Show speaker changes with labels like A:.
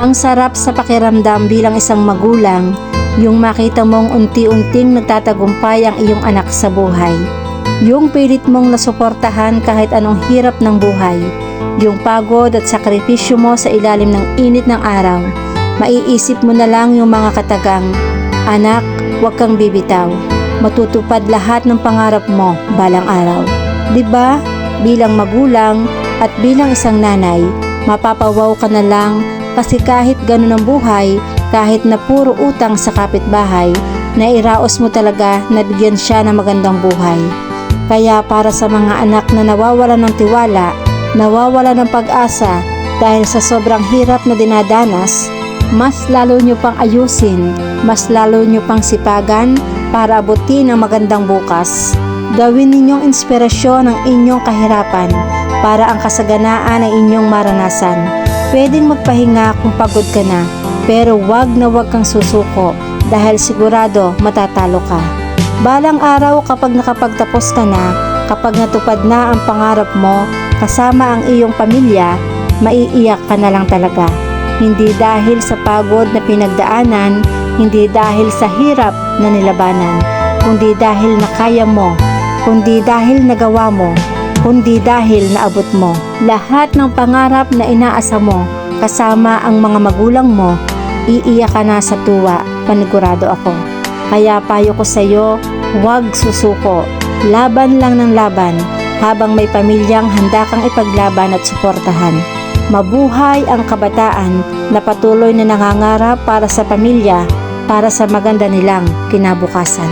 A: Ang sarap sa pakiramdam bilang isang magulang, yung makita mong unti-unting nagtatagumpay ang iyong anak sa buhay. Yung pilit mong nasuportahan kahit anong hirap ng buhay. Yung pagod at sakripisyo mo sa ilalim ng init ng araw. Maiisip mo na lang yung mga katagang, Anak, huwag kang bibitaw. Matutupad lahat ng pangarap mo balang araw. 'Di ba? Bilang magulang at bilang isang nanay, mapapawaw ka na lang kasi kahit ganun ang buhay, kahit na puro utang sa kapitbahay, nairaos mo talaga na bigyan siya ng magandang buhay. Kaya para sa mga anak na nawawala ng tiwala, nawawala ng pag-asa dahil sa sobrang hirap na dinadanas, mas lalo nyo pang ayusin, mas lalo nyo pang sipagan para abutin ang magandang bukas. Gawin ninyong inspirasyon ang inyong kahirapan para ang kasaganaan ay inyong maranasan. Pwedeng magpahinga kung pagod ka na, pero wag na wag kang susuko dahil sigurado matatalo ka. Balang araw kapag nakapagtapos ka na, kapag natupad na ang pangarap mo kasama ang iyong pamilya, maiiyak ka na lang talaga. Hindi dahil sa pagod na pinagdaanan, hindi dahil sa hirap na nilabanan, kundi dahil na kaya mo, kundi dahil nagawa mo, kundi dahil naabot mo. Lahat ng pangarap na inaasa mo, kasama ang mga magulang mo, iiyak ka na sa tuwa, panigurado ako. Kaya payo ko sa iyo, huwag susuko. Laban lang ng laban habang may pamilyang handa kang ipaglaban at suportahan. Mabuhay ang kabataan na patuloy na nangangarap para sa pamilya, para sa maganda nilang kinabukasan.